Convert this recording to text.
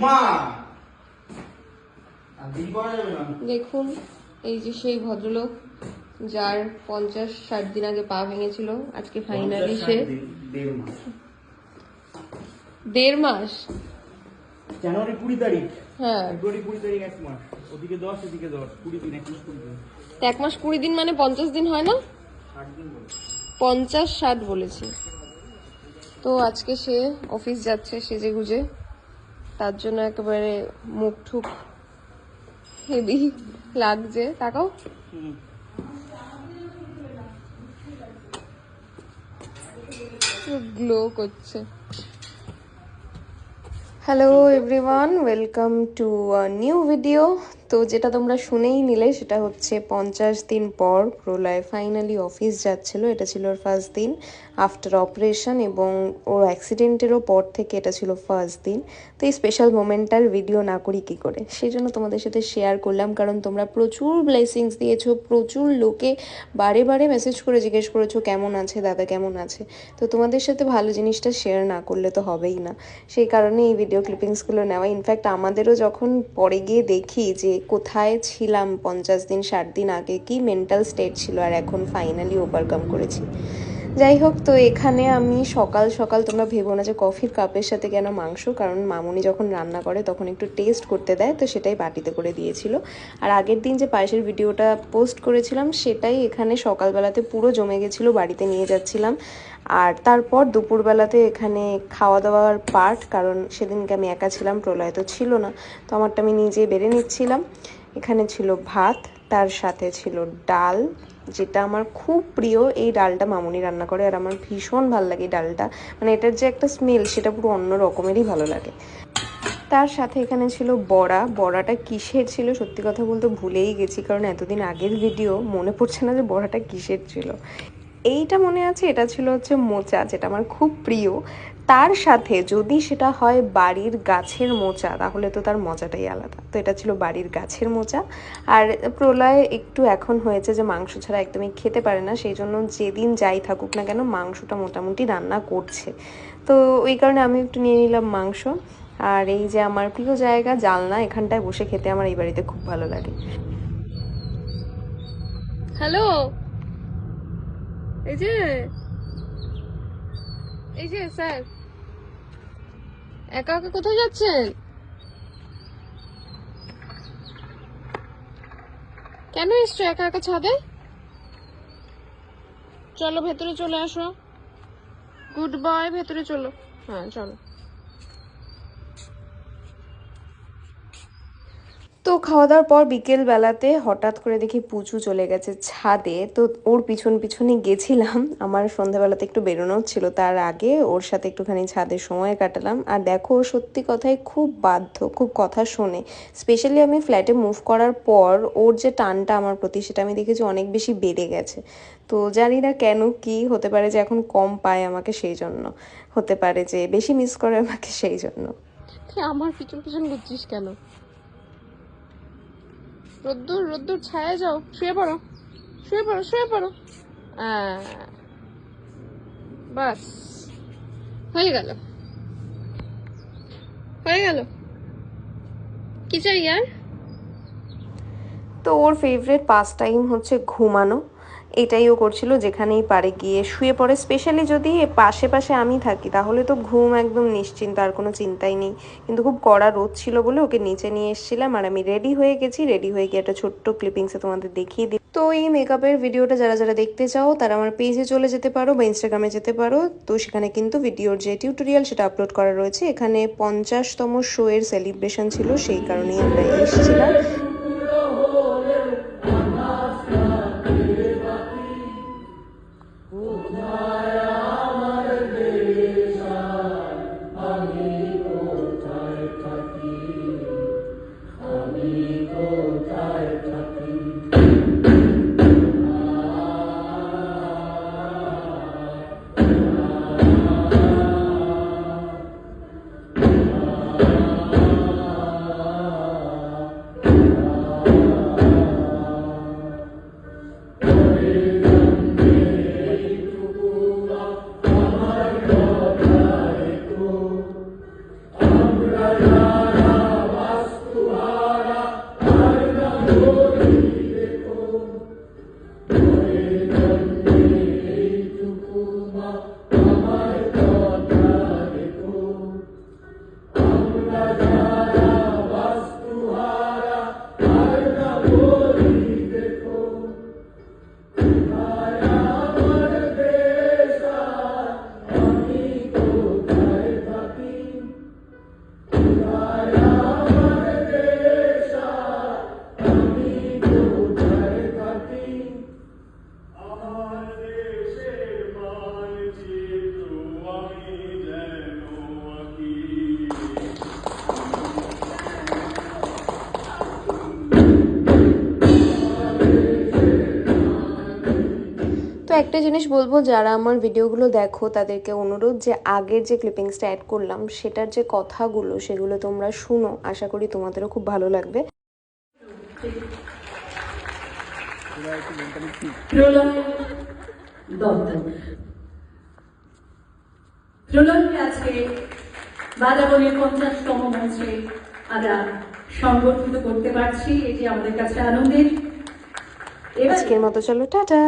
ওমা দেখুন এই যে সেই ভদ্রলোক যার পঞ্চাশ ষাট দিন আগে পা ভেঙেছিল আজকে ফাইনালি সে দেড় মাস। জানুয়ারি কুড়ি তারিখ। হ্যাঁ। ফেব্রুয়ারি কুড়ি তারিখ এক মাস। ওদিকে দশ এদিকে দশ কুড়ি দিন একুশ কুড়ি দিন। এক মাস কুড়ি দিন মানে পঞ্চাশ দিন হয় না? পঞ্চাশ ষাট বলেছি। তো আজকে সে অফিস যাচ্ছে সেজে গুজে তার জন্য একেবারে মুখ ঠুক হেভি লাগছে তাকাও। গ্লো করছে hello everyone welcome to new video তো যেটা তোমরা শুনেই নিলে, সেটা হচ্ছে পঞ্চাশ দিন পর প্রলয় ফাইনালি অফিস যাচ্ছিল। এটা ছিল ওর ফার্স্ট দিন আফটার অপারেশন এবং ওর অ্যাক্সিডেন্টেরও পর থেকে এটা ছিল ফার্স্ট দিন। তো এই স্পেশাল মোমেন্টটার ভিডিও না করি কী করে? সেই জন্য তোমাদের সাথে শেয়ার করলাম, কারণ তোমরা প্রচুর ব্লেসিংস দিয়েছ, প্রচুর লোকে বারে বারে মেসেজ করে জিজ্ঞেস করেছ, কেমন আছে, দাদা কেমন আছে? তো তোমাদের সাথে ভালো জিনিসটা শেয়ার না করলে তো হবেই না। সেই কারণে এই ভিডিও ক্লিপিংসগুলো নেওয়া। ইনফ্যাক্ট আমাদেরও যখন পরে গিয়ে দেখি যে কোথায় ছিলাম পঞ্চাশ দিন, ষাট দিন আগে, কি মেন্টাল স্টেট ছিল আর এখন ফাইনালি ওভারকাম করেছি। যাই হোক, তো এখানে আমি সকাল সকাল তোমরা ভেবো না যে কফির কাপের সাথে কেন মাংস, কারণ মামুনি যখন রান্না করে তখন একটু টেস্ট করতে দেয়, তো সেটাই বাটিতে করে দিয়েছিল। আর আগের দিন যে পায়েসের ভিডিওটা পোস্ট করেছিলাম, সেটাই এখানে সকালবেলাতে পুরো জমে গেছিল, বাড়িতে নিয়ে যাচ্ছিলাম। আর তারপর দুপুরবেলাতে এখানে খাওয়া দাওয়ার পার্ট কারণ সেদিনকে আমি একা ছিলাম, প্রলয় তো ছিল না, তো আমারটা আমি নিজে বেড়ে নিচ্ছিলাম। এখানে ছিল ভাত, তার সাথে ছিল ডাল যেটা আমার খুব প্রিয়, এই ডালটা মামুনি রান্না করে আর আমার ভীষণ ভালো লাগে এই ডালটা। মানে এটার যে একটা স্মেল সেটা পুরো অন্য রকমেরই ভালো লাগে। তার সাথে এখানে ছিল বড়া। বড়াটা কিসের ছিল সত্যি কথা বলতে ভুলেই গেছি, কারণ এতদিন আগের ভিডিও মনে পড়ছে না যে বড়াটা কিসের ছিল। এইটা মনে আছে, এটা ছিল হচ্ছে মোচা, যেটা আমার খুব প্রিয়। তার সাথে যদি সেটা হয় বাড়ির গাছের মোচা, তাহলে তো তার মজাটাই আলাদা। তো এটা ছিল বাড়ির গাছের মোচা। আর প্রলয় একটু এখন হয়েছে যে মাংস ছাড়া একদমই খেতে পারে না, সেই জন্য যেদিন যাই থাকুক না কেন মাংসটা মোটামুটি রান্না করছে। তো ওই কারণে আমি একটু নিয়ে নিলাম মাংস। আর এই যে আমার প্রিয় জায়গা জালনা, এখানটায় বসে খেতে আমার এই বাড়িতে খুব ভালো লাগে। হ্যালো? এই যে এই যে, স্যার। একা একা কোথায় যাচ্ছেন? কেন এসছো একা একা ছাদে? চলো ভেতরে চলে আসো। গুড বয়, ভেতরে চলো। হ্যাঁ চলো। তো খাওয়া দাওয়ার পর বিকেল বেলাতে হঠাৎ করে দেখি পুচু চলে গেছে ছাদে। তো ওর পিছন পিছনে গেছিলাম। আমার সন্ধ্যাবেলাতে একটু বেরোনোর ছিল তার আগে। ওর সাথে একটুখানি ছাদে সময় কাটালাম। আর দেখো, ও সত্যি কথাই খুব বাধ্য, খুব কথা শোনে। স্পেশালি আমি ফ্ল্যাটে মুভ করার পর ওর যে টানটা আমার প্রতি, সেটা আমি দেখেছি অনেক বেশি বেড়ে গেছে। তো জানি না কেন কি হতে পারে যে এখন কম পায় আমাকে সেই জন্য। হতে পারে যে বেশি মিস করে আমাকে সেই জন্য। আমার পিছন পিছন ঘুরছিস কেন? রোদ্দুর রোদ্দুর, ছায়া যাও। শুয়ে পড়ো শুয়ে পড়ো শুয়ে পড়ো। বাস। হয়ে গেল। হয়ে গেল। কি চাই আর তো ওর ফেভারিট পাস টাইম হচ্ছে ঘুমানো। এটাই ও করছিল, যেখানেই পারে গিয়ে শুয়ে পড়ে। স্পেশালি যদি পাশে পাশে আমি থাকি, তাহলে তো ঘুম একদম নিশ্চিন্ত, আর কোনো চিন্তাই নেই। কিন্তু খুব কড়া রোদ ছিল বলে ওকে নিচে নিয়ে এসেছিলাম, আর আমি রেডি হয়ে গেছি। রেডি হয়ে গিয়ে একটা ছোট্ট ক্লিপিংসে তোমাদের দেখিয়ে দিই। তো এই মেকআপের ভিডিওটা যারা যারা দেখতে চাও, তারা আমার পেজে চলে যেতে পারো বা ইনস্টাগ্রামে যেতে পারো। তো সেখানে কিন্তু ভিডিওর যে টিউটোরিয়াল সেটা আপলোড করা রয়েছে। এখানে পঞ্চাশতম শো এর সেলিব্রেশন ছিল, সেই কারণেই আমরা এসেছিলাম। love. একটা জিনিস বলব যারা আমার ভিডিওগুলো দেখো তাদেরকে অনুরোধ যে আগের যে ক্লিপিংসটা অ্যাড করলাম সেটার যে কথাগুলো সেগুলো তোমরা শুনো। আশা করি তোমাদেরও খুব ভালো লাগবে। প্রলয়কে আজকে বাজাবনের পঞ্চাশতম মঞ্চে আমরা সংগঠিত করতে পারছি। এটি আমাদের কাছে আনন্দের। আজকের মতো চলো টাটা!